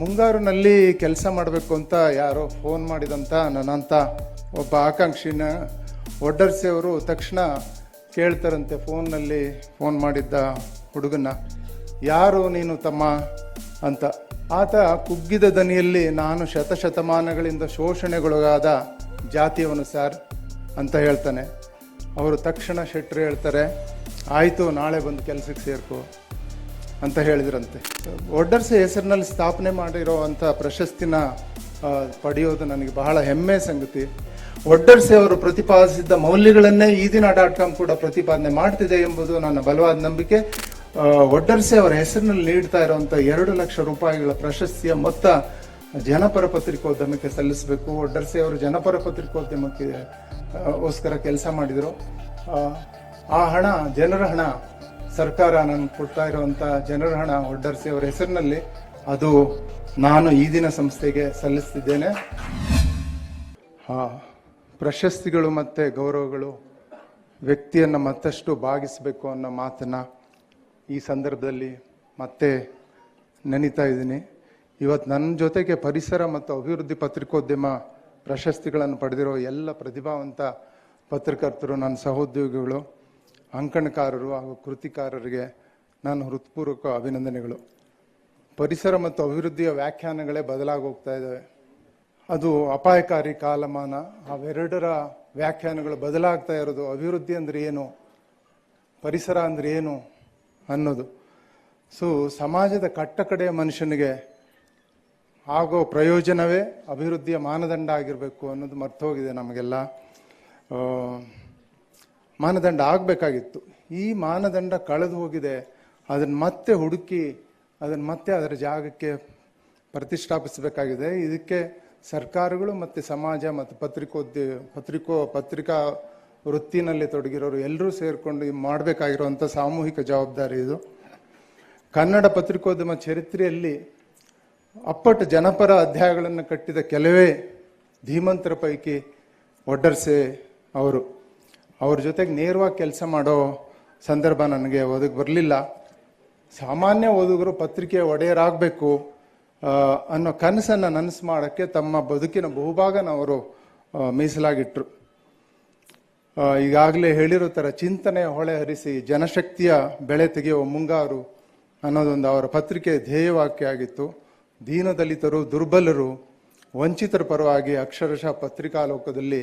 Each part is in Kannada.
ಮುಂಗಾರಿನಲ್ಲಿ ಕೆಲಸ ಮಾಡಬೇಕು ಅಂತ ಯಾರೋ ಫೋನ್ ಮಾಡಿದಂಥ ನನ್ನಂಥ ಒಬ್ಬ ಆಕಾಂಕ್ಷಿನ ಒಡ್ಡರ್ಸಿಯವರು ತಕ್ಷಣ ಕೇಳ್ತಾರಂತೆ ಫೋನ್ನಲ್ಲಿ ಫೋನ್ ಮಾಡಿದ್ದ ಹುಡುಗನ ಯಾರು ನೀನು ತಮ್ಮ ಅಂತ. ಆತ ಕುಗ್ಗಿದ ದನಿಯಲ್ಲಿ ನಾನು ಶತಶತಮಾನಗಳಿಂದ ಶೋಷಣೆಗೊಳಗಾದ ಜಾತಿಯವನು ಸರ್ ಅಂತ ಹೇಳ್ತಾನೆ. ಅವರು ತಕ್ಷಣ ಶೆಟ್ಟರು ಹೇಳ್ತಾರೆ, ಆಯಿತು, ನಾಳೆ ಬಂದು ಕೆಲಸಕ್ಕೆ ಸೇರ್ಕೋ. ಅಂತ ಹೇಳಿದ್ರಂತೆ. ಒಡ್ಡರ್ಸೆ ಹೆಸರಿನಲ್ಲಿ ಸ್ಥಾಪನೆ ಮಾಡಿರುವಂಥ ಪ್ರಶಸ್ತಿನ ಪಡೆಯೋದು ನನಗೆ ಬಹಳ ಹೆಮ್ಮೆ ಸಂಗತಿ. ಒಡ್ಡರ್ಸೆ ಅವರು ಪ್ರತಿಪಾದಿಸಿದ್ದ ಮೌಲ್ಯಗಳನ್ನೇ ಈ ದಿನ ಡಾಟ್ ಕಾಮ್ ಕೂಡ ಪ್ರತಿಪಾದನೆ ಮಾಡ್ತಿದೆ ಎಂಬುದು ನನ್ನ ಬಲವಾದ ನಂಬಿಕೆ. ಒಡ್ಡರ್ಸೆ ಅವರ ಹೆಸರಿನಲ್ಲಿ ನೀಡ್ತಾ ಇರುವಂಥ ಎರಡು ಲಕ್ಷ ರೂಪಾಯಿಗಳ ಪ್ರಶಸ್ತಿಯ ಮೊತ್ತ ಜನಪರ ಪತ್ರಿಕೋದ್ಯಮಕ್ಕೆ ಸಲ್ಲಿಸಬೇಕು. ಒಡ್ಡರ್ಸೆ ಅವರು ಜನಪರ ಪತ್ರಿಕೋದ್ಯಮಕ್ಕೆ ಓಸ್ಕರ ಕೆಲಸ ಮಾಡಿದರು. ಆ ಹಣ, ಜನರ ಹಣ ಸರ್ಕಾರ ನನಗೆ ಕೊಡ್ತಾ ಇರುವಂತಹ ಜನರ ಹಣ ಒಡ್ಡರ್ಸಿ ಅವರ ಹೆಸರಿನಲ್ಲಿ ಅದು ನಾನು ಈ ದಿನ ಸಂಸ್ಥೆಗೆ ಸಲ್ಲಿಸ್ತಿದ್ದೇನೆ. ಹಾ ಪ್ರಶಸ್ತಿಗಳು ಮತ್ತೆ ಗೌರವಗಳು ವ್ಯಕ್ತಿಯನ್ನು ಮತ್ತಷ್ಟು ಭಾಗಿಸಬೇಕು ಅನ್ನೋ ಮಾತನ್ನ ಈ ಸಂದರ್ಭದಲ್ಲಿ ಮತ್ತೆ ನೆನೀತಾ ಇದ್ದೀನಿ. ಇವತ್ತು ನನ್ನ ಜೊತೆಗೆ ಪರಿಸರ ಮತ್ತು ಅಭಿವೃದ್ಧಿ ಪತ್ರಿಕೋದ್ಯಮ ಪ್ರಶಸ್ತಿಗಳನ್ನು ಪಡೆದಿರೋ ಎಲ್ಲ ಪ್ರತಿಭಾವಂತ ಪತ್ರಕರ್ತರು, ನನ್ನ ಸಹೋದ್ಯೋಗಿಗಳು ಅಂಕಣಕಾರರು ಹಾಗೂ ಕೃತಿಕಾರರಿಗೆ ನಾನು ಹೃತ್ಪೂರ್ವಕ ಅಭಿನಂದನೆಗಳು. ಪರಿಸರ ಮತ್ತು ಅಭಿವೃದ್ಧಿಯ ವ್ಯಾಖ್ಯಾನಗಳೇ ಬದಲಾಗಿ ಹೋಗ್ತಾ ಇದ್ದಾವೆ. ಅದು ಅಪಾಯಕಾರಿ ಕಾಲಮಾನ. ಅವೆರಡರ ವ್ಯಾಖ್ಯಾನಗಳು ಬದಲಾಗ್ತಾ ಇರೋದು ಅಭಿವೃದ್ಧಿ ಅಂದ್ರೆ ಏನು? ಪರಿಸರ ಅಂದರೆ ಏನು ಅನ್ನೋದು. ಸೊ ಸಮಾಜದ ಕಟ್ಟಕಡೆಯ ಮನುಷ್ಯನಿಗೆ ಆಗೋ ಪ್ರಯೋಜನವೇ ಅಭಿವೃದ್ಧಿಯ ಮಾನದಂಡ ಆಗಿರಬೇಕು ಅನ್ನೋದು ಮರ್ತೋಗಿದೆ ನಮಗೆಲ್ಲ. ಮಾನದಂಡ ಆಗಬೇಕಾಗಿತ್ತು. ಈ ಮಾನದಂಡ ಕಳೆದು ಹೋಗಿದೆ. ಅದನ್ನು ಮತ್ತೆ ಹುಡುಕಿ, ಅದನ್ನು ಮತ್ತೆ ಅದರ ಜಾಗಕ್ಕೆ ಪ್ರತಿಷ್ಠಾಪಿಸಬೇಕಾಗಿದೆ. ಇದಕ್ಕೆ ಸರ್ಕಾರಗಳು ಮತ್ತು ಸಮಾಜ ಮತ್ತು ಪತ್ರಿಕೋದ್ಯ, ಪತ್ರಿಕೋ, ಪತ್ರಿಕಾ ವೃತ್ತಿನಲ್ಲಿ ತೊಡಗಿರೋರು ಎಲ್ಲರೂ ಸೇರಿಕೊಂಡು ಮಾಡಬೇಕಾಗಿರುವಂಥ ಸಾಮೂಹಿಕ ಜವಾಬ್ದಾರಿ ಇದು. ಕನ್ನಡ ಪತ್ರಿಕೋದ್ಯಮ ಚರಿತ್ರೆಯಲ್ಲಿ ಅಪ್ಪಟ ಜನಪರ ಅಧ್ಯಾಯಗಳನ್ನು ಕಟ್ಟಿದ ಕೆಲವೇ ಧೀಮಂತರ ಪೈಕಿ ಒಡ್ಡರ್ಸೆ ಅವರು. ಅವ್ರ ಜೊತೆಗೆ ನೇರವಾಗಿ ಕೆಲಸ ಮಾಡೋ ಸಂದರ್ಭ ನನಗೆ ಒದಗಿ ಬರಲಿಲ್ಲ. ಸಾಮಾನ್ಯ ಓದುಗರು ಪತ್ರಿಕೆ ಒಡೆಯರಾಗಬೇಕು ಅನ್ನೋ ಕನಸನ್ನು ನನಸು ಮಾಡೋಕ್ಕೆ ತಮ್ಮ ಬದುಕಿನ ಬಹುಭಾಗನ ಅವರು ಆ, ಮೀಸಲಾಗಿಟ್ರು. ಈಗಾಗಲೇ ಹೇಳಿರೋ ಥರ ಚಿಂತನೆ ಹೊಳೆ ಹರಿಸಿ ಜನಶಕ್ತಿಯ ಬೆಳೆ ತೆಗೆಯುವ ಮುಂಗಾರು ಅನ್ನೋದೊಂದು ಅವರ ಪತ್ರಿಕೆ ಧ್ಯೇಯವಾಕ್ಯ ಆಗಿತ್ತು. ದೀನದಲಿತರು ದುರ್ಬಲರು ವಂಚಿತರ ಪರವಾಗಿ ಅಕ್ಷರಶಃ ಪತ್ರಿಕಾ ಲೋಕದಲ್ಲಿ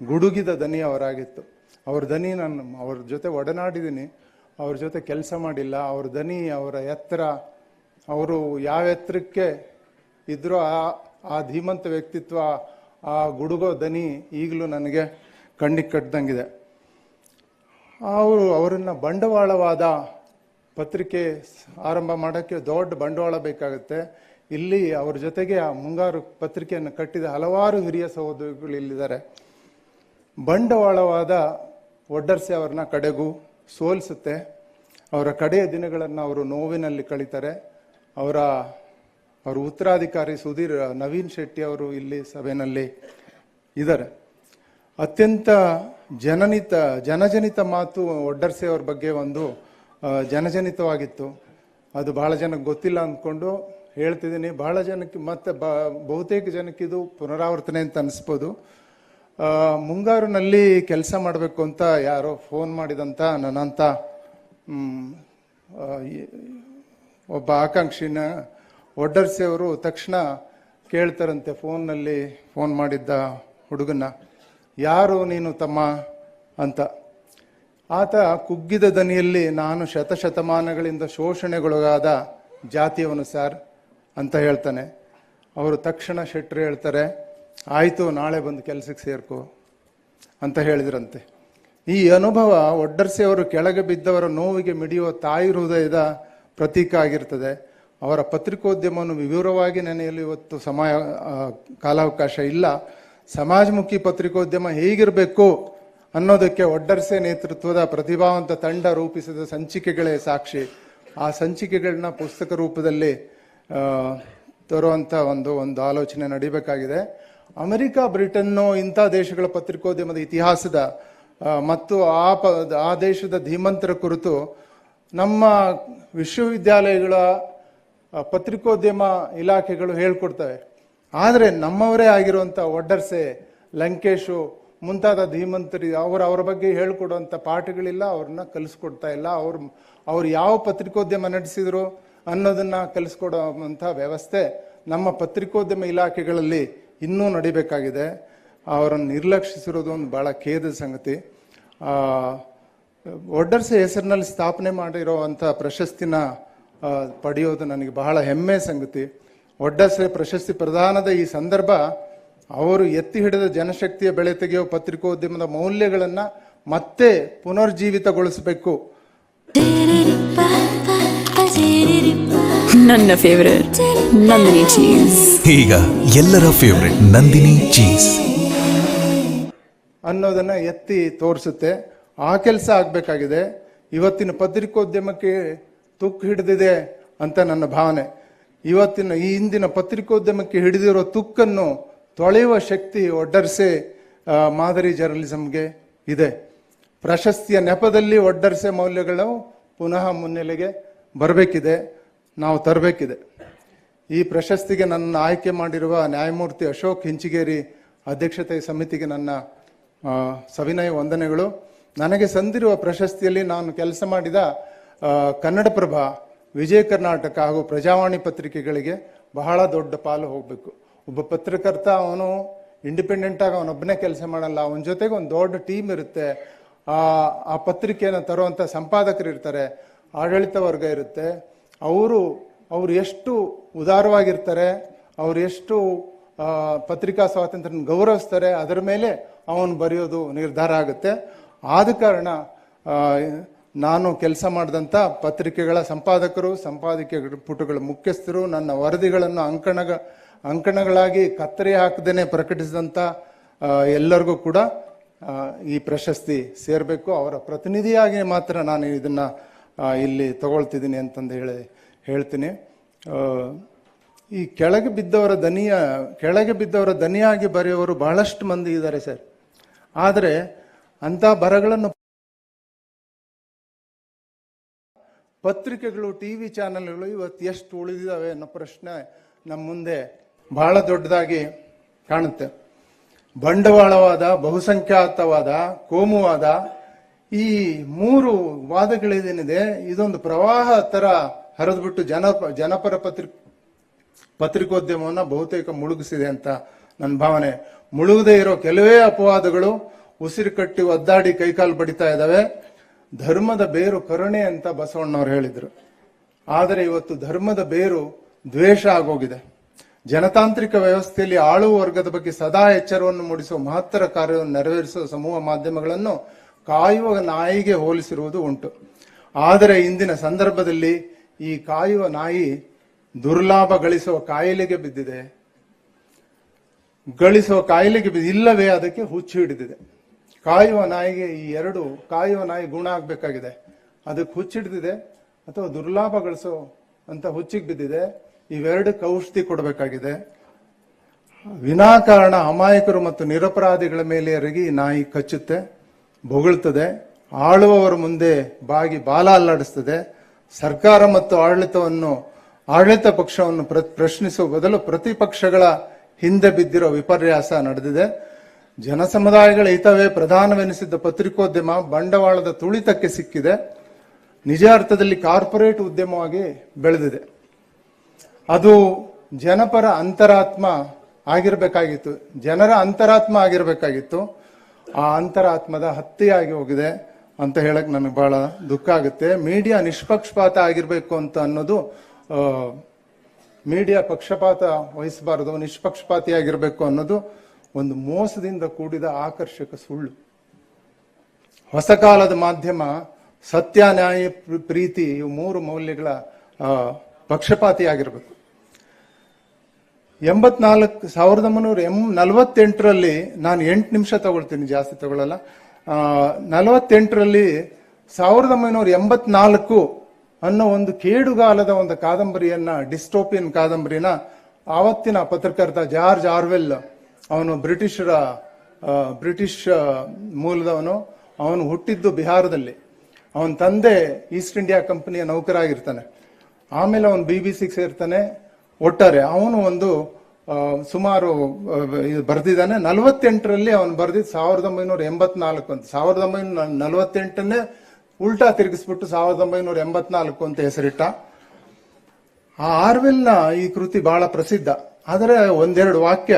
ಗುಡುಗಿದ ದನಿ ಅವರಾಗಿತ್ತು ಅವ್ರ ದನಿ ನಾನು, ಅವ್ರ ಜೊತೆ ಒಡನಾಡಿದ್ದೀನಿ ಅವ್ರ ಜೊತೆ ಕೆಲಸ ಮಾಡಿಲ್ಲ, ಅವ್ರ ದನಿ, ಅವರ ಎತ್ತರ, ಅವರು ಯಾವ ಎತ್ತರಕ್ಕೆ ಇದ್ರೂ ಆ ಆ ಧೀಮಂತ ವ್ಯಕ್ತಿತ್ವ, ಆ ಗುಡುಗೋ ದನಿ ಈಗಲೂ ನನಗೆ ಕಣ್ಣಿಗೆ ಕಟ್ಟದಂಗಿದೆ ಅವರು ಅವರನ್ನು ಬಂಡವಾಳವಾದ ಪತ್ರಿಕೆ ಆರಂಭ ಮಾಡೋಕ್ಕೆ ದೊಡ್ಡ ಬಂಡವಾಳ ಬೇಕಾಗುತ್ತೆ. ಇಲ್ಲಿ ಅವ್ರ ಜೊತೆಗೆ ಆ ಮುಂಗಾರು ಪತ್ರಿಕೆಯನ್ನು ಕಟ್ಟಿದ ಹಲವಾರು ಹಿರಿಯ ಸಹೋದರಿಗಳು ಇಲ್ಲಿದ್ದಾರೆ. ಬಂಡವಾಳವಾದ ಒಡ್ಡರ್ಸೆ ಅವ್ರನ್ನ ಕಡೆಗೂ ಸೋಲಿಸುತ್ತೆ. ಅವರ ಕಡೆಯ ದಿನಗಳನ್ನು ಅವರು ನೋವಿನಲ್ಲಿ ಕಳೀತಾರೆ. ಅವರ ಅವರ ಉತ್ತರಾಧಿಕಾರಿ ಸುಧೀರ್, ನವೀನ್ ಶೆಟ್ಟಿ ಅವರು ಇಲ್ಲಿ ಸಭೆಯಲ್ಲಿ ಇದ್ದಾರೆ. ಅತ್ಯಂತ ಜನನಿತ, ಜನಜನಿತ ಮಾತು ಒಡ್ಡರ್ಸೆ ಅವ್ರ ಬಗ್ಗೆ ಒಂದು ಜನಜನಿತವಾಗಿತ್ತು. ಅದು ಬಹಳ ಜನಕ್ಕೆ ಗೊತ್ತಿಲ್ಲ ಅಂದ್ಕೊಂಡು ಹೇಳ್ತಿದ್ದೀನಿ. ಬಹಳ ಜನಕ್ಕೆ ಮತ್ತೆ ಬಹುತೇಕ ಜನಕ್ಕೆ ಇದು ಪುನರಾವರ್ತನೆ ಅಂತ ಅನಿಸ್ಬೋದು. ಮುಂಗಾರಿನಲ್ಲಿ ಕೆಲಸ ಮಾಡಬೇಕು ಅಂತ ಯಾರೋ ಫೋನ್ ಮಾಡಿದಂಥ ನನ್ನಂಥ ಒಬ್ಬ ಆಕಾಂಕ್ಷಿನ ಒಡ್ಡರ್ಸಿ ಅವರು ತಕ್ಷಣ ಕೇಳ್ತಾರಂತೆ ಫೋನ್ನಲ್ಲಿ ಫೋನ್ ಮಾಡಿದ್ದ ಹುಡುಗನ ಯಾರು ನೀನು ತಮ್ಮ ಅಂತ. ಆತ ಕುಗ್ಗಿದ ದನಿಯಲ್ಲಿ ನಾನು ಶತಶತಮಾನಗಳಿಂದ ಶೋಷಣೆಗೊಳಗಾದ ಜಾತಿಯವನು ಸರ್ ಅಂತ ಹೇಳ್ತಾನೆ. ಅವರು ತಕ್ಷಣ ಶೆಟ್ಟರು ಹೇಳ್ತಾರೆ ಆಯಿತು, ನಾಳೆ ಬಂದು ಕೆಲಸಕ್ಕೆ ಸೇರ್ಕೋ ಅಂತ ಹೇಳಿದ್ರಂತೆ. ಈ ಅನುಭವ ಒಡ್ಡರ್ಸಿ ಅವರು ಕೆಳಗೆ ಬಿದ್ದವರ ನೋವಿಗೆ ಮಿಡಿಯುವ ತಾಯಿ ಹೃದಯದ ಪ್ರತೀಕ ಆಗಿರ್ತದೆ. ಅವರ ಪತ್ರಿಕೋದ್ಯಮವನ್ನು ವಿವರವಾಗಿ ನೆನೆಯಲು ಇವತ್ತು ಸಮಯ ಕಾಲಾವಕಾಶ ಇಲ್ಲ. ಸಮಾಜಮುಖಿ ಪತ್ರಿಕೋದ್ಯಮ ಹೇಗಿರಬೇಕು ಅನ್ನೋದಕ್ಕೆ ಒಡ್ಡರ್ಸೆ ನೇತೃತ್ವದ ಪ್ರತಿಭಾವಂತ ತಂಡ ರೂಪಿಸಿದ ಸಂಚಿಕೆಗಳೇ ಸಾಕ್ಷಿ. ಆ ಸಂಚಿಕೆಗಳನ್ನ ಪುಸ್ತಕ ರೂಪದಲ್ಲಿ ತರುವಂಥ ಒಂದು ಒಂದು ಆಲೋಚನೆ ನಡಿಬೇಕಾಗಿದೆ. ಅಮೆರಿಕ, ಬ್ರಿಟನ್ನು ಇಂಥ ದೇಶಗಳ ಪತ್ರಿಕೋದ್ಯಮದ ಇತಿಹಾಸದ ಮತ್ತು ಆ ಪ, ಆ ದೇಶದ ಧೀಮಂತರ ಕುರಿತು ನಮ್ಮ ವಿಶ್ವವಿದ್ಯಾಲಯಗಳ ಪತ್ರಿಕೋದ್ಯಮ ಇಲಾಖೆಗಳು ಹೇಳ್ಕೊಡ್ತವೆ. ಆದರೆ ನಮ್ಮವರೇ ಆಗಿರುವಂಥ ಒಡ್ಡರ್ಸೆ ಲಂಕೇಶು, ಮುಂತಾದ ಧೀಮಂತರಿ ಅವರು, ಅವರ ಬಗ್ಗೆ ಹೇಳ್ಕೊಡುವಂಥ ಪಾಠಗಳಿಲ್ಲ, ಅವ್ರನ್ನ ಕಲಿಸ್ಕೊಡ್ತಾ ಇಲ್ಲ. ಅವ್ರು ಅವ್ರು ಯಾವ ಪತ್ರಿಕೋದ್ಯಮ ನಡೆಸಿದ್ರು ಅನ್ನೋದನ್ನು ಕಲಿಸ್ಕೊಡುವಂಥ ವ್ಯವಸ್ಥೆ ನಮ್ಮ ಪತ್ರಿಕೋದ್ಯಮ ಇಲಾಖೆಗಳಲ್ಲಿ ಇನ್ನೂ ನಡಿಬೇಕಾಗಿದೆ. ಅವರನ್ನು ನಿರ್ಲಕ್ಷಿಸಿರೋದು ಒಂದು ಭಾಳ ಖೇದ ಸಂಗತಿ. ಒಡ್ಡರ್ಸೆ ಹೆಸರಿನಲ್ಲಿ ಸ್ಥಾಪನೆ ಮಾಡಿರುವಂಥ ಪ್ರಶಸ್ತಿನ ಪಡೆಯೋದು ನನಗೆ ಬಹಳ ಹೆಮ್ಮೆ ಸಂಗತಿ. ಒಡ್ಡರ್ಸೆ ಪ್ರಶಸ್ತಿ ಪ್ರದಾನದ ಈ ಸಂದರ್ಭ ಅವರು ಎತ್ತಿ ಹಿಡಿದ ಜನಶಕ್ತಿಯ ಬೆಳೆ ತೆಗೆಯುವ ಪತ್ರಿಕೋದ್ಯಮದ ಮೌಲ್ಯಗಳನ್ನು ಮತ್ತೆ ಪುನರ್ಜೀವಿತಗೊಳಿಸಬೇಕು. ನನ್ನ ಫೇವರೇಟ್ ನಂದಿನಿ ಚೀಸ್ ಈಗ ಎಲ್ಲರ ಫೇವರೇಟ್ ನಂದಿನಿ ಚೀಸ್ ಅನ್ನೋದನ್ನ ಎತ್ತಿ ತೋರಿಸುತ್ತೆ. ಆ ಕೆಲಸ ಆಗಬೇಕಾಗಿದೆ. ಇವತ್ತಿನ ಪತ್ರಿಕೋದ್ಯಮಕ್ಕೆ ತುಕ್ಕು ಹಿಡಿದಿದೆ ಅಂತ ನನ್ನ ಭಾವನೆ. ಇವತ್ತಿನ ಈ ಹಿಂದಿನ ಪತ್ರಿಕೋದ್ಯಮಕ್ಕೆ ಹಿಡಿದಿರೋ ತುಕ್ಕನ್ನು ತೊಳೆಯುವ ಶಕ್ತಿ ಒಡ್ಡರ್ಸೆ ಮಾದರಿ ಜರ್ನಲಿಸಮ್ಗೆ ಇದೆ. ಪ್ರಶಸ್ತಿಯ ನೆಪದಲ್ಲಿ ಒಡ್ಡರ್ಸೆ ಮೌಲ್ಯಗಳು ಪುನಃ ಮುನ್ನೆಲೆಗೆ ಬರಬೇಕಿದೆ. ನಾವು ತರಬೇಕಿದೆ. ಈ ಪ್ರಶಸ್ತಿಗೆ ನನ್ನ ಆಯ್ಕೆ ಮಾಡಿರುವ ನ್ಯಾಯಮೂರ್ತಿ ಅಶೋಕ್ ಹಿಂಚಿಗೇರಿ ಅಧ್ಯಕ್ಷತೆ ಸಮಿತಿಗೆ ನನ್ನ ಸವಿನಯ ವಂದನೆಗಳು. ನನಗೆ ಸಂದಿರುವ ಪ್ರಶಸ್ತಿಯಲ್ಲಿ ನಾನು ಕೆಲಸ ಮಾಡಿದ ಕನ್ನಡಪ್ರಭ, ವಿಜಯ ಕರ್ನಾಟಕ ಹಾಗೂ ಪ್ರಜಾವಾಣಿ ಪತ್ರಿಕೆಗಳಿಗೆ ಬಹಳ ದೊಡ್ಡ ಪಾಲು ಹೋಗಬೇಕು. ಒಬ್ಬ ಪತ್ರಕರ್ತ ಅವನು ಇಂಡಿಪೆಂಡೆಂಟ್ ಆಗಿ ಅವನೊಬ್ಬನೇ ಕೆಲಸ ಮಾಡಲ್ಲ. ಅವನ ಜೊತೆಗೆ ಒಂದು ದೊಡ್ಡ ಟೀಮ್ ಇರುತ್ತೆ. ಆ ಆ ಪತ್ರಿಕೆಯನ್ನು ತರುವಂಥ ಸಂಪಾದಕರು ಇರ್ತಾರೆ. ಆಡಳಿತ ವರ್ಗ ಇರುತ್ತೆ. ಅವರು ಅವರು ಎಷ್ಟು ಉದಾರವಾಗಿರ್ತಾರೆ, ಅವ್ರು ಎಷ್ಟು ಪತ್ರಿಕಾ ಸ್ವಾತಂತ್ರ್ಯನ ಗೌರವಿಸ್ತಾರೆ, ಅದರ ಮೇಲೆ ಅವನು ಬರೆಯೋದು ನಿರ್ಧಾರ ಆಗುತ್ತೆ. ಆದ ಕಾರಣ ನಾನು ಕೆಲಸ ಮಾಡಿದಂಥ ಪತ್ರಿಕೆಗಳ ಸಂಪಾದಕರು, ಸಂಪಾದಕೀಯ ಪುಟಗಳ ಮುಖ್ಯಸ್ಥರು, ನನ್ನ ವರದಿಗಳನ್ನು ಅಂಕಣಗ, ಅಂಕಣಗಳಾಗಿ ಕತ್ತರಿ ಹಾಕದೇನೆ ಪ್ರಕಟಿಸಿದಂಥ ಎಲ್ಲರಿಗೂ ಕೂಡ ಈ ಪ್ರಶಸ್ತಿ ಸೇರಬೇಕು. ಅವರ ಪ್ರತಿನಿಧಿಯಾಗಿ ಮಾತ್ರ ನಾನು ಇದನ್ನ ಇಲ್ಲಿ ತಗೊಳ್ತಿದ್ದೀನಿ ಅಂತಂದು ಹೇಳಿ, ಹೇಳ್ತೀನಿ. ಈ ಕೆಳಗೆ ಬಿದ್ದವರ ದನಿಯ, ಕೆಳಗೆ ಬಿದ್ದವರ ದನಿಯಾಗಿ ಬರೆಯುವವರು ಬಹಳಷ್ಟು ಮಂದಿ ಇದ್ದಾರೆ ಸರ್. ಆದರೆ ಅಂಥ ಬರಗಳನ್ನು ಪತ್ರಿಕೆಗಳು ಟಿ ವಿ ಚಾನೆಲ್ಗಳು ಇವತ್ತು ಎಷ್ಟು ಉಳಿದಿದ್ದಾವೆ ಅನ್ನೋ ಪ್ರಶ್ನೆ ನಮ್ಮ ಮುಂದೆ ಬಹಳ ದೊಡ್ಡದಾಗಿ ಕಾಣುತ್ತೆ. ಬಂಡವಾಳವಾದ, ಬಹುಸಂಖ್ಯಾತವಾದ, ಕೋಮುವಾದ ಈ ಮೂರು ವಾದಗಳೇನಿದೆ ಇದೊಂದು ಪ್ರವಾಹ ತರ ಹರಿದ್ಬಿಟ್ಟು ಜನ, ಜನಪರ ಪತ್ರ, ಪತ್ರಿಕೋದ್ಯಮವನ್ನು ಬಹುತೇಕ ಮುಳುಗಿಸಿದೆ ಅಂತ ನನ್ನ ಭಾವನೆ. ಮುಳುಗದೇ ಇರೋ ಕೆಲವೇ ಅಪವಾದಗಳು ಉಸಿರು ಕಟ್ಟಿ ಒದ್ದಾಡಿ ಕೈಕಾಲು ಬಡಿತಾ ಇದ್ದಾವೆ. ಧರ್ಮದ ಬೇರು ಕರುಣೆ ಅಂತ ಬಸವಣ್ಣವ್ರು ಹೇಳಿದ್ರು. ಆದರೆ ಇವತ್ತು ಧರ್ಮದ ಬೇರು ದ್ವೇಷ ಆಗೋಗಿದೆ. ಜನತಾಂತ್ರಿಕ ವ್ಯವಸ್ಥೆಯಲ್ಲಿ ಆಳುವ ವರ್ಗದ ಬಗ್ಗೆ ಸದಾ ಎಚ್ಚರವನ್ನು ಮೂಡಿಸುವ ಮಹತ್ತರ ಕಾರ್ಯವನ್ನು ನೆರವೇರಿಸುವ ಸಮೂಹ ಮಾಧ್ಯಮಗಳನ್ನು ಕಾಯುವ ನಾಯಿಗೆ ಹೋಲಿಸಿರುವುದು ಉಂಟು. ಆದರೆ ಇಂದಿನ ಸಂದರ್ಭದಲ್ಲಿ ಈ ಕಾಯುವ ನಾಯಿ ದುರ್ಲಾಭ ಗಳಿಸುವ ಕಾಯಿಲೆಗೆ ಬಿದ್ದಿದೆ. ಗಳಿಸುವ ಕಾಯಿಲೆಗೆ ಇಲ್ಲವೇ ಅದಕ್ಕೆ ಹುಚ್ಚು ಹಿಡಿದಿದೆ. ಕಾಯುವ ನಾಯಿಗೆ ಈ ಎರಡು ಕಾಯುವ ನಾಯಿ ಗುಣ ಆಗಬೇಕಾಗಿದೆ. ಅದಕ್ಕೆ ಹುಚ್ಚಿಡಿದಿದೆ ಅಥವಾ ದುರ್ಲಾಭ ಗಳಿಸೋ ಅಂತ ಹುಚ್ಚಿಗೆ ಬಿದ್ದಿದೆ. ಇವೆರಡಕ್ಕೆ ಔಷಧಿ ಕೊಡಬೇಕಾಗಿದೆ. ವಿನಾಕಾರಣ ಅಮಾಯಕರು ಮತ್ತು ನಿರಪರಾಧಿಗಳ ಮೇಲೆ ಎರಗಿ ಈ ನಾಯಿ ಕಚ್ಚುತ್ತೆ. ಬೊಗಳ್ತದೆ, ಆಳುವವರ ಮುಂದೆ ಬಾಗಿ ಬಾಲ ಅಲ್ಲಾಡಿಸ್ತದೆ, ಸರ್ಕಾರ ಮತ್ತು ಆಡಳಿತವನ್ನು, ಆಡಳಿತ ಪಕ್ಷವನ್ನು ಪ್ರ- ಪ್ರಶ್ನಿಸುವ ಬದಲು ಪ್ರತಿಪಕ್ಷಗಳ ಹಿಂದೆ ಬಿದ್ದಿರೋ ವಿಪರ್ಯಾಸ ನಡೆದಿದೆ. ಜನಸಮುದಾಯಗಳ ಹಿತವೇ ಪ್ರಧಾನವೆನಿಸಿದ್ದ ಪತ್ರಿಕೋದ್ಯಮ ಬಂಡವಾಳದ ತುಳಿತಕ್ಕೆ ಸಿಕ್ಕಿದೆ. ನಿಜ ಅರ್ಥದಲ್ಲಿ ಕಾರ್ಪೊರೇಟ್ ಉದ್ಯಮವಾಗಿ ಬೆಳೆದಿದೆ. ಅದು ಜನಪರ ಅಂತರಾತ್ಮ ಆಗಿರಬೇಕಾಗಿತ್ತು. ಜನರ ಅಂತರಾತ್ಮ ಆಗಿರಬೇಕಾಗಿತ್ತು. ಆ ಅಂತರಾತ್ಮದ ಹತ್ತಿಯಾಗಿ ಹೋಗಿದೆ ಅಂತ ಹೇಳಕ್ ನನಗೆ ಬಹಳ ದುಃಖ ಆಗುತ್ತೆ. ಮೀಡಿಯಾ ನಿಷ್ಪಕ್ಷಪಾತ ಆಗಿರ್ಬೇಕು ಅಂತ ಅನ್ನೋದು ಮೀಡಿಯಾ ಪಕ್ಷಪಾತ ವಹಿಸಬಾರದು, ನಿಷ್ಪಕ್ಷಪಾತಿಯಾಗಿರ್ಬೇಕು ಅನ್ನೋದು ಒಂದು ಮೋಸದಿಂದ ಕೂಡಿದ ಆಕರ್ಷಕ ಸುಳ್ಳು. ಹೊಸ ಕಾಲದ ಮಾಧ್ಯಮ, ಸತ್ಯ, ನ್ಯಾಯ, ಪ್ರೀತಿ ಇವು ಮೂರು ಮೌಲ್ಯಗಳ ಪಕ್ಷಪಾತಿಯಾಗಿರ್ಬೇಕು. ಎಂಬತ್ನಾಲ್ಕು ಸಾವಿರದ ಒಂಬೈನೂರ ಎಂ ನಲವತ್ತೆಂಟರಲ್ಲಿ ನಾನು ಎಂಟು ನಿಮಿಷ ತಗೊಳ್ತೀನಿ, ಜಾಸ್ತಿ ತಗೊಳ್ಳಲ್ಲ. ನಲವತ್ತೆಂಟರಲ್ಲಿ ಸಾವಿರದ ಒಂಬೈನೂರ ಎಂಬತ್ನಾಲ್ಕು ಅನ್ನೋ ಒಂದು ಕೇಡುಗಾಲದ ಒಂದು ಕಾದಂಬರಿಯನ್ನ, ಡಿಸ್ಟೋಪಿಯನ್ ಕಾದಂಬರಿನ ಆವತ್ತಿನ ಪತ್ರಕರ್ತ ಜಾರ್ಜ್ ಆರ್ವೆಲ್, ಅವನು ಬ್ರಿಟಿಷರ ಬ್ರಿಟಿಷ್ ಮೂಲದವನು, ಅವನು ಹುಟ್ಟಿದ್ದು ಬಿಹಾರದಲ್ಲಿ. ಅವನ ತಂದೆ ಈಸ್ಟ್ ಇಂಡಿಯಾ ಕಂಪನಿಯ ನೌಕರಾಗಿರ್ತಾನೆ. ಆಮೇಲೆ ಅವನು ಬಿ ಬಿ ಸಿಗೆ ಸೇರ್ತಾನೆ ಒಟ್ಟಾರೆ ಅವನು ಒಂದು ಸುಮಾರು ಬರೆದಿದ್ದಾನೆ. ನಲವತ್ತೆಂಟರಲ್ಲಿ ಅವನು ಬರೆದಿದ್ದು ಸಾವಿರದ ಒಂಬೈನೂರ ಎಂಬತ್ನಾಲ್ಕು ಅಂತ. ಸಾವಿರದ ಒಂಬೈನೂರ ನಲವತ್ತೆಂಟನ್ನೇ ಉಲ್ಟಾ ತಿರುಗಿಸ್ಬಿಟ್ಟು ಸಾವಿರದ ಒಂಬೈನೂರ ಎಂಬತ್ನಾಲ್ಕು ಅಂತ ಹೆಸರಿಟ್ಟ. ಆ ಆರ್ವೆಲ್ನ ಈ ಕೃತಿ ಬಹಳ ಪ್ರಸಿದ್ಧ. ಆದರೆ ಒಂದೆರಡು ವಾಕ್ಯ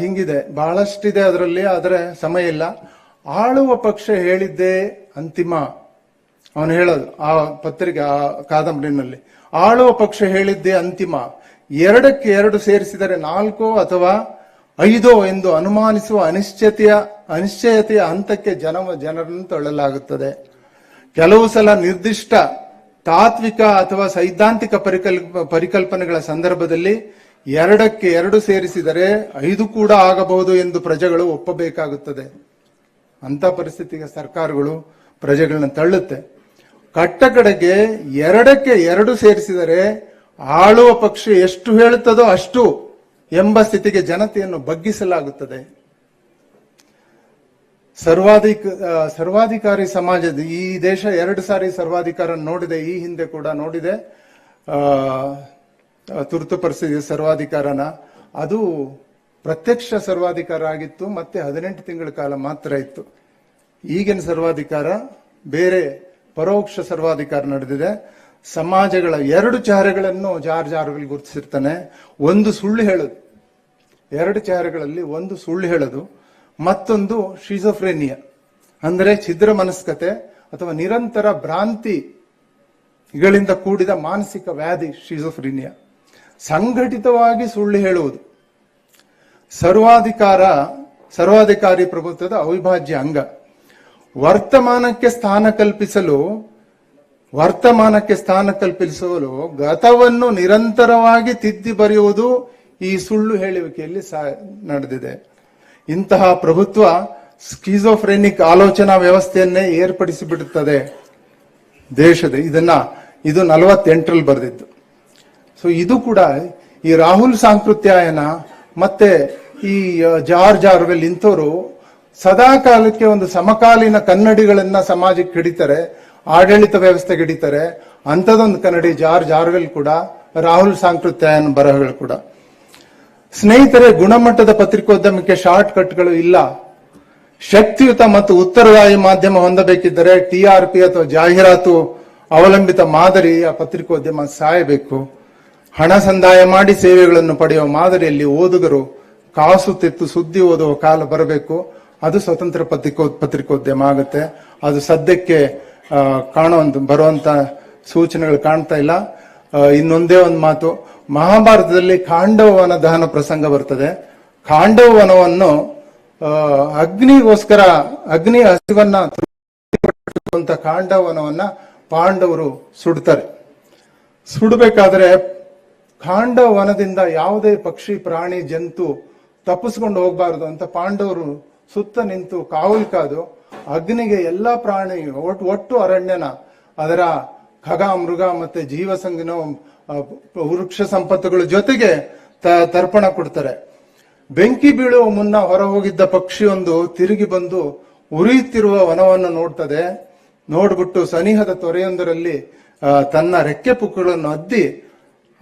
ಹಿಂಗಿದೆ. ಬಹಳಷ್ಟಿದೆ ಅದರಲ್ಲಿ, ಆದರೆ ಸಮಯ ಇಲ್ಲ. ಆಳುವ ಪಕ್ಷ ಹೇಳಿದ್ದೇ ಅಂತಿಮ. ಅವನು ಹೇಳೋದು ಆ ಪತ್ರಿಕೆ, ಆ ಕಾದಂಬರಿನಲ್ಲಿ. ಆಳುವ ಪಕ್ಷ ಹೇಳಿದ್ದೇ ಅಂತಿಮ. ಎರಡಕ್ಕೆ ಎರಡು ಸೇರಿಸಿದರೆ ನಾಲ್ಕೋ ಅಥವಾ ಐದೋ ಎಂದು ಅನುಮಾನಿಸುವ ಅನಿಶ್ಚಿತೆಯ, ಅನಿಶ್ಚಯತೆಯ ಹಂತಕ್ಕೆ ಜನ ಜನರನ್ನು ತಳ್ಳಲಾಗುತ್ತದೆ. ಕೆಲವು ಸಲ ನಿರ್ದಿಷ್ಟ ತಾತ್ವಿಕ ಅಥವಾ ಸೈದ್ಧಾಂತಿಕ ಪರಿಕಲ್ಪ ಪರಿಕಲ್ಪನೆಗಳ ಸಂದರ್ಭದಲ್ಲಿ ಎರಡಕ್ಕೆ ಎರಡು ಸೇರಿಸಿದರೆ ಐದು ಕೂಡ ಆಗಬಹುದು ಎಂದು ಪ್ರಜೆಗಳು ಒಪ್ಪಬೇಕಾಗುತ್ತದೆ. ಅಂತ ಪರಿಸ್ಥಿತಿಗೆ ಸರ್ಕಾರಗಳು ಪ್ರಜೆಗಳನ್ನ ತಳ್ಳುತ್ತೆ. ಕಟ್ಟ ಕಡೆಗೆ ಎರಡಕ್ಕೆ ಎರಡು ಸೇರಿಸಿದರೆ ಆಳುವ ಪಕ್ಷ ಎಷ್ಟು ಹೇಳುತ್ತದೋ ಅಷ್ಟು ಎಂಬ ಸ್ಥಿತಿಗೆ ಜನತೆಯನ್ನು ಬಗ್ಗಿಸಲಾಗುತ್ತದೆ. ಸರ್ವಾಧಿಕ ಸರ್ವಾಧಿಕಾರಿ ಸಮಾಜದ ಈ ದೇಶ ಎರಡು ಸಾರಿ ಸರ್ವಾಧಿಕಾರ ನೋಡಿದೆ, ಈ ಹಿಂದೆ ಕೂಡ ನೋಡಿದೆ. ತುರ್ತು ಪರಿಸ್ಥಿತಿ ಸರ್ವಾಧಿಕಾರನ. ಅದು ಪ್ರತ್ಯಕ್ಷ ಸರ್ವಾಧಿಕಾರ ಆಗಿತ್ತು, ಮತ್ತೆ ಹದಿನೆಂಟು ತಿಂಗಳ ಕಾಲ ಮಾತ್ರ ಇತ್ತು. ಈಗಿನ ಸರ್ವಾಧಿಕಾರ ಬೇರೆ ಪರೋಕ್ಷ ಸರ್ವಾಧಿಕಾರ ನಡೆದಿದೆ. ಸಮಾಜಗಳ ಎರಡು ಚಹರೆಗಳನ್ನು ಜಾರ್ ಜಾರ್ವಿಲ್ ಗುರುತಿಸಿರ್ತಾನೆ. ಒಂದು ಸುಳ್ಳು ಹೇಳೋದು. ಎರಡು ಚಹರೆಗಳಲ್ಲಿ ಒಂದು ಸುಳ್ಳು ಹೇಳೋದು. ಮತ್ತೊಂದು ಶಿಜೋಫ್ರೇನಿಯಾ ಅಂದರೆ ಛಿದ್ರ ಮನಸ್ಕತೆ ಅಥವಾ ನಿರಂತರ ಭ್ರಾಂತಿಗಳಿಂದ ಕೂಡಿದ ಮಾನಸಿಕ ವ್ಯಾಧಿ ಶಿಜೋಫ್ರೇನಿಯಾ ಸಂಘಟಿತವಾಗಿ ಸುಳ್ಳು ಹೇಳುವುದು. ಸರ್ವಾಧಿಕಾರ, ಸರ್ವಾಧಿಕಾರಿ ಪ್ರಭುತ್ವದ ಅವಿಭಾಜ್ಯ ಅಂಗ. ವರ್ತಮಾನಕ್ಕೆ ಸ್ಥಾನ ಕಲ್ಪಿಸಲು, ವರ್ತಮಾನಕ್ಕೆ ಸ್ಥಾನ ಕಲ್ಪಿಸಲು ಗತವನ್ನು ನಿರಂತರವಾಗಿ ತಿದ್ದಿ ಬರೆಯುವುದು ಈ ಸುಳ್ಳು ಹೇಳುವಿಕೆಯಲ್ಲಿ ನಡೆದಿದೆ. ಇಂತಹ ಪ್ರಭುತ್ವ ಸ್ಕೀಸೋಫ್ರೆನಿಕ್ ಆಲೋಚನಾ ವ್ಯವಸ್ಥೆಯನ್ನೇ ಏರ್ಪಡಿಸಿಬಿಡುತ್ತದೆ ದೇಶದ, ಇದನ್ನ, ಇದು ನಲವತ್ತೆಂಟರಲ್ಲಿ ಬರೆದಿದ್ದು. ಸೊ ಇದು ಕೂಡ ಈ ರಾಹುಲ್ ಸಾಂಕೃತ್ಯಾಯನ ಮತ್ತೆ ಈ ಜಾರ್ಜ್ ಆರ್ವೆಲ್ ಇಂಥವ್ರು ಸದಾ ಕಾಲಕ್ಕೆ ಒಂದು ಸಮಕಾಲೀನ ಕನ್ನಡಿಗಳನ್ನ ಸಮಾಜಕ್ಕೆ ಹಿಡಿತಾರೆ, ಆಡಳಿತ ವ್ಯವಸ್ಥೆಗೆ ಹಿಡಿತಾರೆ, ಅಂಥದ್ದೊಂದು ಕನ್ನಡಿ ಜಾರ್ಜ್ ಆರ್ವೆಲ್ ಕೂಡ, ರಾಹುಲ್ ಸಾಂಕೃತ್ಯಾಯನ ಬರಹಗಳು ಕೂಡ. ಸ್ನೇಹಿತರೆ, ಗುಣಮಟ್ಟದ ಪತ್ರಿಕೋದ್ಯಮಕ್ಕೆ ಶಾರ್ಟ್ ಕಟ್ಗಳು ಇಲ್ಲ. ಶಕ್ತಿಯುತ ಮತ್ತು ಉತ್ತರದಾಯಿ ಮಾಧ್ಯಮ ಹೊಂದಬೇಕಿದ್ದರೆ ಟಿ ಆರ್ ಪಿ ಅಥವಾ ಜಾಹೀರಾತು ಅವಲಂಬಿತ ಮಾದರಿಯ ಪತ್ರಿಕೋದ್ಯಮ ಸಾಯಬೇಕು. ಹಣ ಸಂದಾಯ ಮಾಡಿ ಸೇವೆಗಳನ್ನು ಪಡೆಯುವ ಮಾದರಿಯಲ್ಲಿ ಓದುಗರು ಕಾಸು ತೆತ್ತು ಸುದ್ದಿ ಓದುವ ಕಾಲ ಬರಬೇಕು. ಅದು ಸ್ವತಂತ್ರ ಪತ್ರಿಕೋ, ಪತ್ರಿಕೋದ್ಯಮ ಆಗುತ್ತೆ. ಅದು ಸದ್ಯಕ್ಕೆ ಕಾಣೋ ಬರುವಂತ ಸೂಚನೆಗಳು ಕಾಣ್ತಾ ಇಲ್ಲ. ಇನ್ನೊಂದೇ ಒಂದು ಮಾತು. ಮಹಾಭಾರತದಲ್ಲಿ ಕಾಂಡವನ ದಹನ ಪ್ರಸಂಗ ಬರ್ತದೆ. ಕಾಂಡವನವನ್ನು ಅಗ್ನಿಗೋಸ್ಕರ, ಅಗ್ನಿ ಹಸಿವನ್ನ ಖಾಂಡವನವನ್ನ ಪಾಂಡವರು ಸುಡ್ತಾರೆ. ಸುಡಬೇಕಾದ್ರೆ ಕಾಂಡವನದಿಂದ ಯಾವುದೇ ಪಕ್ಷಿ, ಪ್ರಾಣಿ, ಜಂತು ತಪ್ಪಿಸ್ಕೊಂಡು ಹೋಗ್ಬಾರ್ದು ಅಂತ ಪಾಂಡವರು ಸುತ್ತ ನಿಂತು ಕಾವಲು ಕಾದು ಅಗ್ನಿಗೆ ಎಲ್ಲ ಪ್ರಾಣಿ ಒಟ್ಟು ಒಟ್ಟು ಅರಣ್ಯನ, ಅದರ ಖಗ, ಮೃಗ ಮತ್ತೆ ಜೀವಸಂಗಿನ ವೃಕ್ಷ ಸಂಪತ್ತುಗಳ ಜೊತೆಗೆ ತರ್ಪಣ ಕೊಡ್ತಾರೆ. ಬೆಂಕಿ ಬೀಳುವ ಮುನ್ನ ಹೊರ ಹೋಗಿದ್ದ ಪಕ್ಷಿಯೊಂದು ತಿರುಗಿ ಬಂದು ಉರಿಯುತ್ತಿರುವ ವನವನ್ನು ನೋಡ್ತದೆ. ನೋಡ್ಬಿಟ್ಟು ಸನಿಹದ ತೊರೆಯೊಂದರಲ್ಲಿ ತನ್ನ ರೆಕ್ಕೆ ಪುಕ್ಕಗಳನ್ನು ಅದ್ದಿ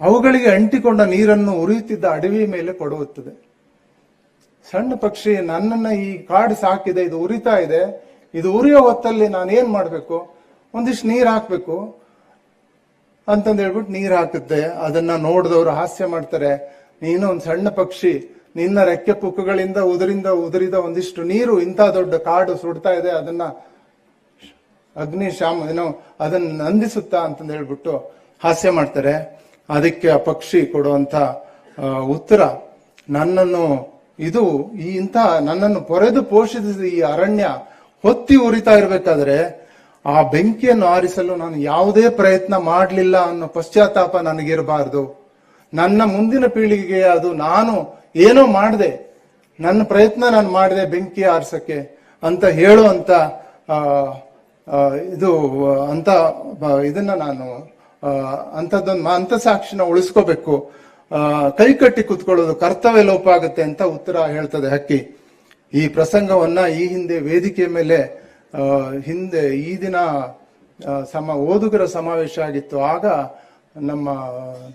ಅವುಗಳಿಗೆ ಅಂಟಿಕೊಂಡ ನೀರನ್ನು ಉರಿಯುತ್ತಿದ್ದ ಅಡವಿ ಮೇಲೆ ಕೊಡುತ್ತದೆ ಸಣ್ಣ ಪಕ್ಷಿ ನನ್ನನ್ನ ಈ ಕಾಡು ಸಾಕಿದೆ, ಇದು ಉರಿತಾ ಇದೆ, ಇದು ಉರಿಯೋ ಹೊತ್ತಲ್ಲಿ ನಾನು ಏನ್ ಮಾಡ್ಬೇಕು? ಒಂದಿಷ್ಟು ನೀರು ಹಾಕಬೇಕು. ಅಂತಂದು ಹೇಳ್ಬಿಟ್ಟು ನೀರು ಹಾಕುತ್ತೆ. ಅದನ್ನ ನೋಡಿದವರು ಹಾಸ್ಯ ಮಾಡ್ತಾರೆ. ನೀನು ಒಂದು ಸಣ್ಣ ಪಕ್ಷಿ, ನಿನ್ನ ರೆಕ್ಕೆ ಪುಕ್ಕಗಳಿಂದ ಉದರಿಂದ ಉದುರಿದ ಒಂದಿಷ್ಟು ನೀರು, ಇಂಥ ದೊಡ್ಡ ಕಾಡು ಸುಡ್ತಾ ಇದೆ, ಅದನ್ನ ಅಗ್ನಿಶಾಮ ಏನೋ ಅದನ್ನ ನಂದಿಸುತ್ತಾ ಅಂತಂದು ಹೇಳ್ಬಿಟ್ಟು ಹಾಸ್ಯ ಮಾಡ್ತಾರೆ. ಅದಕ್ಕೆ ಆ ಪಕ್ಷಿ ಕೊಡುವಂತ ಉತ್ತರ. ನನ್ನನ್ನು ಇದು ಈ ಇಂಥ ನನ್ನನ್ನು ಪೊರೆದು ಪೋಷಿಸಿದ ಈ ಅರಣ್ಯ ಹೊತ್ತಿ ಉರಿತಾ ಇರಬೇಕಾದ್ರೆ ಆ ಬೆಂಕಿಯನ್ನು ಆರಿಸಲು ನಾನು ಯಾವುದೇ ಪ್ರಯತ್ನ ಮಾಡಲಿಲ್ಲ ಅನ್ನೋ ಪಶ್ಚಾತ್ತಾಪ ನನಗಿರಬಾರದು. ನನ್ನ ಮುಂದಿನ ಪೀಳಿಗೆಗೆ ಅದು ನಾನು ಏನೋ ಮಾಡಿದೆ, ನನ್ನ ಪ್ರಯತ್ನ ನಾನು ಮಾಡಿದೆ ಬೆಂಕಿ ಆರಿಸಕ್ಕೆ ಅಂತ ಹೇಳುವಂತ ಇದು, ಅಂತ ಇದನ್ನ ನಾನು ಅಂಥದ್ದೊಂದು ಅಂತ ಸಾಕ್ಷಿನ ಉಳಿಸ್ಕೋಬೇಕು. ಕೈ ಕಟ್ಟಿ ಕುತ್ಕೊಳ್ಳೋದು ಕರ್ತವ್ಯ ಲೋಪ ಆಗುತ್ತೆ ಅಂತ ಉತ್ತರ ಹೇಳ್ತದೆ ಹಕ್ಕಿ. ಈ ಪ್ರಸಂಗವನ್ನ ಈ ಹಿಂದೆ ವೇದಿಕೆ ಮೇಲೆ ಹಿಂದೆ ಈ ದಿನ ಸಮ, ಓದುಗರ ಸಮಾವೇಶ ಆಗಿತ್ತು. ಆಗ ನಮ್ಮ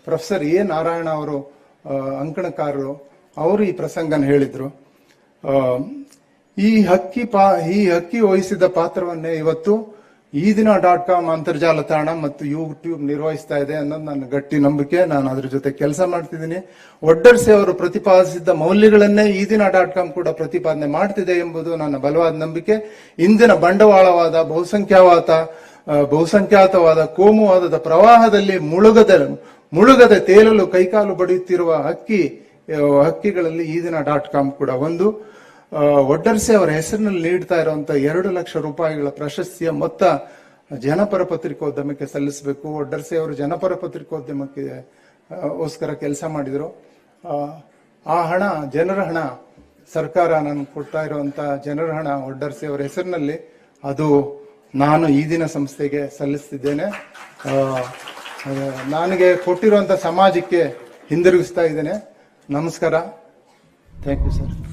ಪ್ರೊಫೆಸರ್ ಎ ನಾರಾಯಣ ಅವರು ಅಂಕಣಕಾರರು, ಅವರು ಈ ಪ್ರಸಂಗನ ಹೇಳಿದ್ರು. ಈ ಹಕ್ಕಿ ಪಾ, ಈ ಹಕ್ಕಿ ವಹಿಸಿದ ಪಾತ್ರವನ್ನೇ ಇವತ್ತು ಈ ದಿನ ಡಾಟ್ ಕಾಮ್ ಅಂತರ್ಜಾಲ ತಾಣ ಮತ್ತು ಯೂಟ್ಯೂಬ್ ನಿರ್ವಹಿಸ್ತಾ ಇದೆ ಅನ್ನೋದು ನನ್ನ ಗಟ್ಟಿ ನಂಬಿಕೆ. ನಾನು ಅದ್ರ ಜೊತೆ ಕೆಲಸ ಮಾಡ್ತಿದ್ದೀನಿ. ಒಡ್ಡರ್ಸಿ ಅವರು ಪ್ರತಿಪಾದಿಸಿದ್ದ ಮೌಲ್ಯಗಳನ್ನೇ ಈ ದಿನ ಡಾಟ್ ಕಾಮ್ ಕೂಡ ಪ್ರತಿಪಾದನೆ ಮಾಡ್ತಿದೆ ಎಂಬುದು ನನ್ನ ಬಲವಾದ ನಂಬಿಕೆ. ಇಂದಿನ ಬಂಡವಾಳವಾದ, ಬಹುಸಂಖ್ಯಾವಾತ ಬಹುಸಂಖ್ಯಾತವಾದ, ಕೋಮುವಾದದ ಪ್ರವಾಹದಲ್ಲಿ ಮುಳುಗದ, ಮುಳುಗದೆ ತೇಲಲು ಕೈಕಾಲು ಬಡಿಯುತ್ತಿರುವ ಹಕ್ಕಿ ಹಕ್ಕಿಗಳಲ್ಲಿ ಈ ದಿನ ಡಾಟ್ ಕಾಮ್ ಕೂಡ ಒಂದು. ಒಡ್ಡರ್ಸೆ ಅವರ ಹೆಸರಿನಲ್ಲಿ ನೀಡ್ತಾ ಇರುವಂತ ಎರಡು ಲಕ್ಷ ರೂಪಾಯಿಗಳ ಪ್ರಶಸ್ತಿಯ ಮೊತ್ತ ಜನಪರ ಪತ್ರಿಕೋದ್ಯಮಕ್ಕೆ ಸಲ್ಲಿಸಬೇಕು. ಒಡ್ಡರ್ಸಿ ಅವರು ಜನಪರ ಪತ್ರಿಕೋದ್ಯಮಕ್ಕೆ ಓಸ್ಕರ ಕೆಲಸ ಮಾಡಿದರು. ಆ, ಹಣ ಜನರ ಹಣ ಸರ್ಕಾರ ನಾನು ಕೊಡ್ತಾ ಇರುವಂತ ಜನರ ಹಣ ಒಡ್ಡರ್ಸಿ ಅವರ ಹೆಸರಿನಲ್ಲಿ ಅದು ನಾನು ಈ ದಿನ ಸಂಸ್ಥೆಗೆ ಸಲ್ಲಿಸ್ತಿದ್ದೇನೆ. ನನಗೆ ಕೊಟ್ಟಿರುವಂತ ಸಮಾಜಕ್ಕೆ ಹಿಂದಿರುಗಿಸ್ತಾ ಇದ್ದೇನೆ. ನಮಸ್ಕಾರ. Thank you sir